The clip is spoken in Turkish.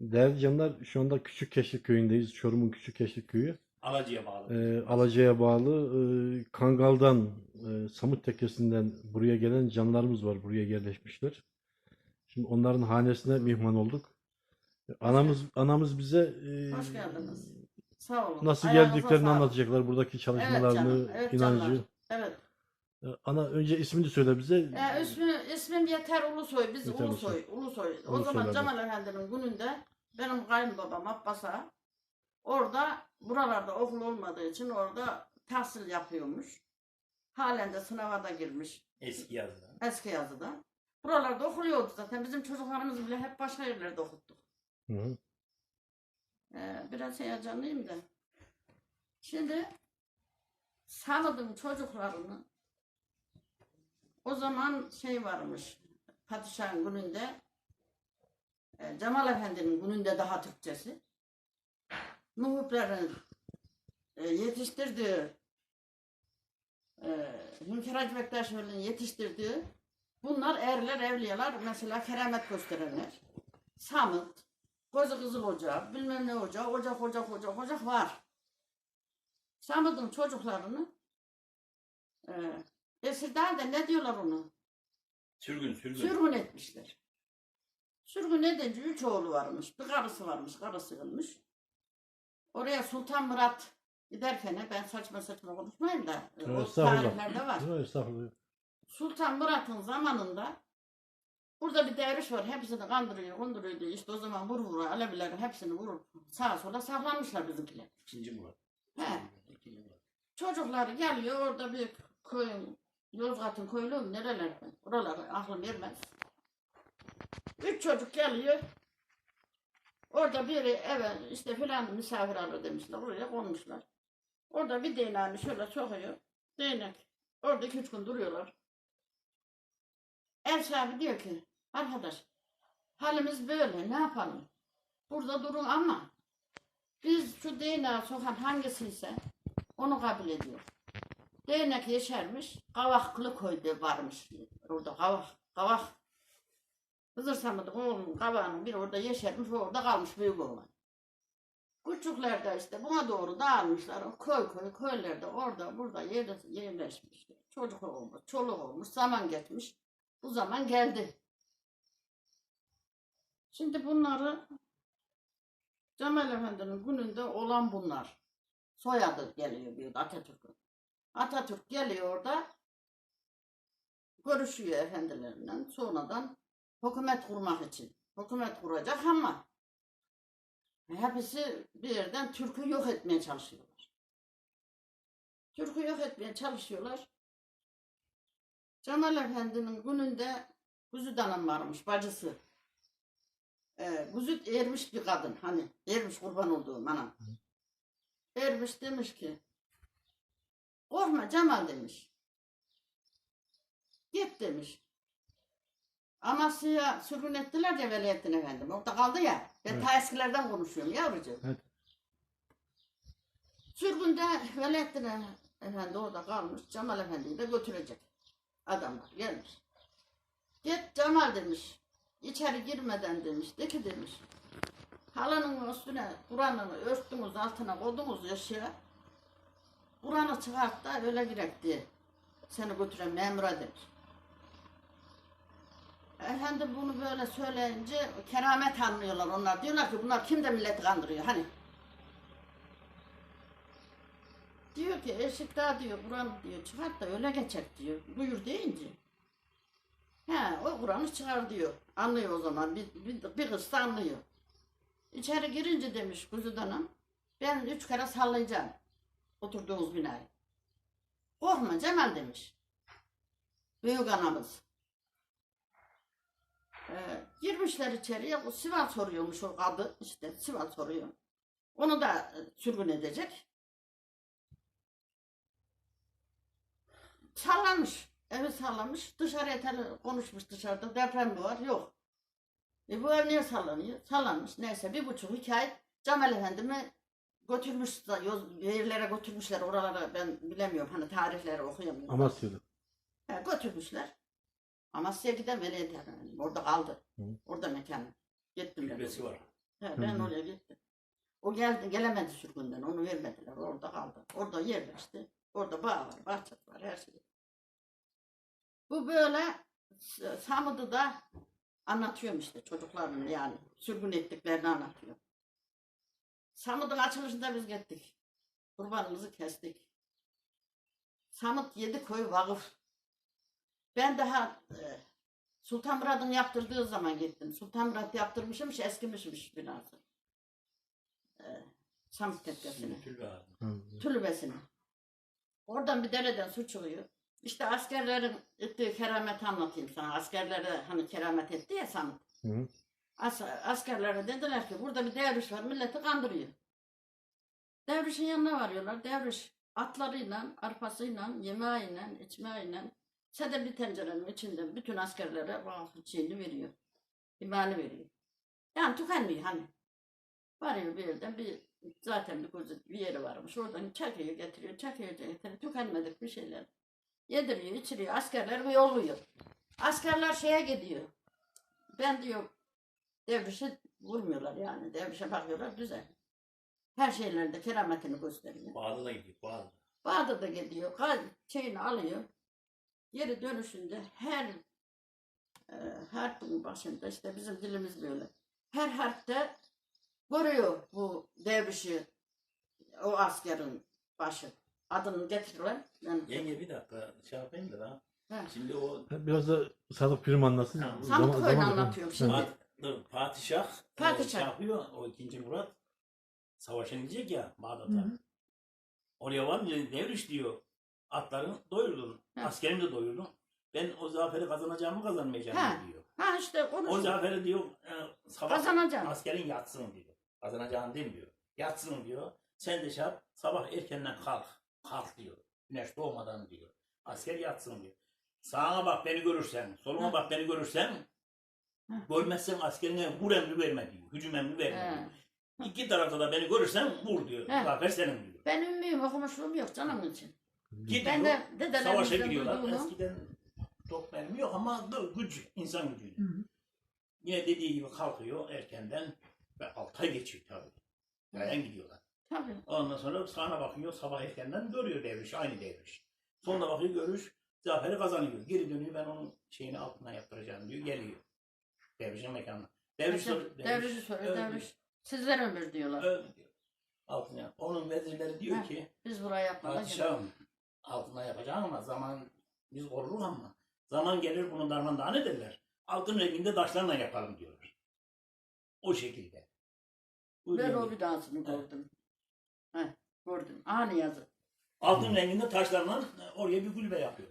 Değerli canlar şu anda Küçük Keşlik Köyü'ndeyiz. Çorum'un Küçük Keşlik Köyü. Alacı'ya bağlı. Ee, Alaca'ya bağlı e, Kangal'dan, e, Samut Tekkesi'nden buraya gelen canlarımız var. Buraya yerleşmişler. Şimdi onların hanesine mihman olduk. Anamız anamız bize e, Hoş geldiniz. Sağ olun. nasıl Ayağınıza geldiklerini sağlık. anlatacaklar. Buradaki Evet çalışmalarını, canım. Evet inancı. canlar. Evet. E, Ana önce ismini söyle bize. Ee, ismi, ismim Yeter Ulusoy. Biz Yeter Ulusoy. Ulusoy. O Ulusoy zaman abi. Cemal Efendi'nin gününde benim kayınbabam Abbas'a orada buralarda okul olmadığı için orada tahsil yapıyormuş. Halen de sınava da girmiş. Eski yazıda. Eski yazıda. Buralarda okuluyordu zaten. Bizim çocuklarımız bile hep başka yerlerde okuttuk. Hı hı. Ee, biraz heyecanlıyım da. Şimdi sağladım çocuklarını. O zaman şey varmış. Padişahın gününde e, Cemal Efendi'nin gününde daha Türkçesi. Nuhupların e, yetiştirdiği e, Hünkar Hacı Bektaş yetiştirdiği bunlar erler, evliyalar mesela keramet gösterenler. Samit, Koca Kızıl Ocağı, bilmem ne ocağı, ocak ocak ocak ocak var. Samit'in çocuklarını e, esirden de ne diyorlar onu? Sürgün sürgün. Sürgün etmişler. Sürgün edince üç oğlu varmış. Bir karısı varmış. Karısı ölmüş. Oraya Sultan Murat giderken ben saçma saçma konuşmayayım da e, o tarihlerde var. Sultan Murat'ın zamanında burada bir derviş var. Hepsini kandırıyor, konduruyor diyor. İşte o zaman vur vur Alevilerin hepsini vurup sağa sola saklanmışlar bizimkiler. İkinci Murat. He. İkinci Murat. Çocuklar geliyor orada bir köyün, Yozgat'ın köyü mü nerelerden? Oraları aklım vermez. Üç çocuk geliyor. Orada biri eve işte filan misafir alır demişler. Oraya konmuşlar. Orada bir değneğini şöyle sokuyor. Değnek. Orada iki üç gün duruyorlar. Ev sahibi diyor ki arkadaş halimiz böyle ne yapalım? Burada durun ama biz şu değneği sokan hangisiyse onu kabul ediyor. Değnek yeşermiş, kavaklı koydu varmış. Orada kavak, kavak. Hızır Samet'in oğlunun kavağının biri orada yeşermiş, orada kalmış büyük oğlan. Küçükler de işte buna doğru dağılmışlar. O köy köy köylerde orada burada yerde yerleşmiş. Çocuk olmuş, çoluk olmuş, zaman geçmiş. Bu zaman geldi. Şimdi bunları Cemal Efendi'nin gününde olan bunlar. Soyadı geliyor bir Atatürk'ün. Atatürk geliyor orada görüşüyor efendilerinden sonradan hükümet kurmak için. Hükümet kuracak ama hepsi bir yerden Türk'ü yok etmeye çalışıyorlar. Türk'ü yok etmeye çalışıyorlar. Cemal Efendi'nin gününde Güzide Hanım varmış bacısı. Ee, Güzide ermiş bir kadın hani ermiş kurban olduğum anam. Ermiş demiş ki Korkma Cemal demiş. Git demiş. Amasya'ya sürgün ettiler ya Veliahtın efendim. Orada kaldı ya. Ben Evet. ta eskilerden konuşuyorum yavrucuğum. Evet. Sürgünde Veliahtın efendi orada kalmış. Cemal efendiyi de götürecek. Adamlar gelmiş. Git Cemal demiş. İçeri girmeden demiş. De ki demiş. Halının üstüne Kur'an'ını örttünüz altına koydunuz eşeğe. Kur'an'ı çıkart da öyle girek diye. Seni götüren memura demiş. Efendim bunu böyle söyleyince keramet anlıyorlar onlar. Diyorlar ki bunlar kim de milleti kandırıyor hani. Diyor ki eşit daha diyor Kur'an diyor çıkart da öyle geçecek diyor. Buyur deyince. He o Kur'an'ı çıkar diyor. Anlıyor o zaman. Bir, bir, bir kız da anlıyor. İçeri girince demiş Güzide Hanım. Ben üç kere sallayacağım oturduğumuz binayı. Korkma Cemal demiş. Büyük anamız. Ee, girmişler içeriye. O Sivas soruyormuş o adı. işte Sivas soruyor. Onu da e, sürgün edecek. Sallamış. Evi sallamış. Dışarıya konuşmuş dışarıda. Deprem mi var? Yok. E bu ev niye sallanıyor? Sallanmış. Neyse bir buçuk hikaye Cemal Efendim'i götürmüş da yoz, yerlere götürmüşler oralara ben bilemiyorum hani tarihleri okuyamıyorum. Amasya'da. He, götürmüşler. Amasya'ya gidemedi efendim. Orada kaldı. Hı. Orada mekanı. Gittim ben. Türbesi var. He, ben Hı oraya gittim. O geldi, gelemedi sürgünden. Onu vermediler. Orada kaldı. Orada yerleşti. Orada bağ var, bahçe var, her şey. Bu böyle Samud'u da anlatıyorum işte çocukların yani sürgün ettiklerini anlatıyor. Samud'un açılışında biz gittik. Kurbanımızı kestik. Samut yedi koy vakıf. Ben daha e, Sultan Murat'ın yaptırdığı zaman gittim. Sultan Murat yaptırmışmış, eskimişmiş binası. E, Samut Tekkesi'ne. Tül vardı. Hı. Tülbesine. Oradan bir dereden su çıkıyor. İşte askerlerin ettiği kerameti anlatayım sana. Askerlere hani keramet etti ya Samut. Hı. As askerlere dediler ki burada bir devriş var milleti kandırıyor. Devrişin yanına varıyorlar. Devriş atlarıyla, arpasıyla, yemeğiyle, içmeğiyle sade bir tencerenin içinde bütün askerlere şeyini veriyor. İmali veriyor. Yani tükenmiyor hani. Varıyor bir yerden bir zaten bir bir yeri varmış. Oradan çakıyor getiriyor, çakıyor getiriyor. Tükenmedik bir şeyler. Yediriyor, içiriyor. Askerler yolluyor. Askerler şeye gidiyor. Ben diyor Devrişe vurmuyorlar yani. Devrişe bakıyorlar güzel. Her şeylerde kerametini gösteriyor. Bağda da gidiyor. Bağda. Bağda da gidiyor. Kal şeyini alıyor. Geri dönüşünde her e, harfin başında işte bizim dilimiz böyle. Her harfte görüyor bu devrişi o askerin başı. Adını getiriyorlar. Yani, Yenge bir dakika şey yapayım da lan. He. Şimdi o Biraz da Sadık Prim anlatsın. Köyü'nü zaman- anlatıyorum şimdi. Dur, Padişah, Padişah. e, şey yapıyor, o ikinci Murat savaşa gidecek ya Bağdat'a. Hı hı. Oraya var mı devriş diyor. Atlarını doyurdun. Hı. Askerini de doyurdun. Ben o zaferi kazanacağımı kazanmayacağımı Ha. diyor. Ha işte O konuş. zaferi diyor e, sabah Kazanacağım. askerin yatsın diyor. Kazanacağını demiyor. Yatsın diyor. Sen de şey yap, sabah erkenden kalk. Kalk diyor. Güneş doğmadan diyor. Asker yatsın diyor. Sağına bak beni görürsen, soluna bak beni görürsen. Görmezsen askerine vur emri verme diyor. Hücum emri verme diyor. İki tarafta da beni görürsen vur diyor. He. Zafer senin diyor. Ben ümmüyüm okumuşluğum yok canım için. Gidiyor, Ben de savaşa dedelerimizden giriyorlar. duyduğumu. Eskiden top mermi yok ama da güç, insan gücüyle. Hı hı. Yine dediği gibi kalkıyor erkenden ve altı ay geçiyor tabii. Yayan gidiyorlar. Tabii. Ondan sonra sağına bakıyor sabah erkenden görüyor devriş, aynı devriş. Sonra bakıyor görüş, zaferi kazanıyor. Geri dönüyor ben onun şeyini altına yaptıracağım diyor, geliyor. Devrişin mekanına. Devriş, Devriş, sor- devriş soruyor, devriş. Sizler ömür diyorlar. Öldü diyor. Altına. Onun vezirleri diyor Ha. ki, Biz buraya yapmadık. padişahım altına yapacağım ama zaman biz koruruz ama zaman gelir bunun darmandan ederler. Altın renginde taşlarla yapalım diyorlar. O şekilde. Bu Ben o bir dansını gördüm. Heh, gördüm. Ani yazı. Altın renginde taşlarla oraya bir kulübe yapıyor.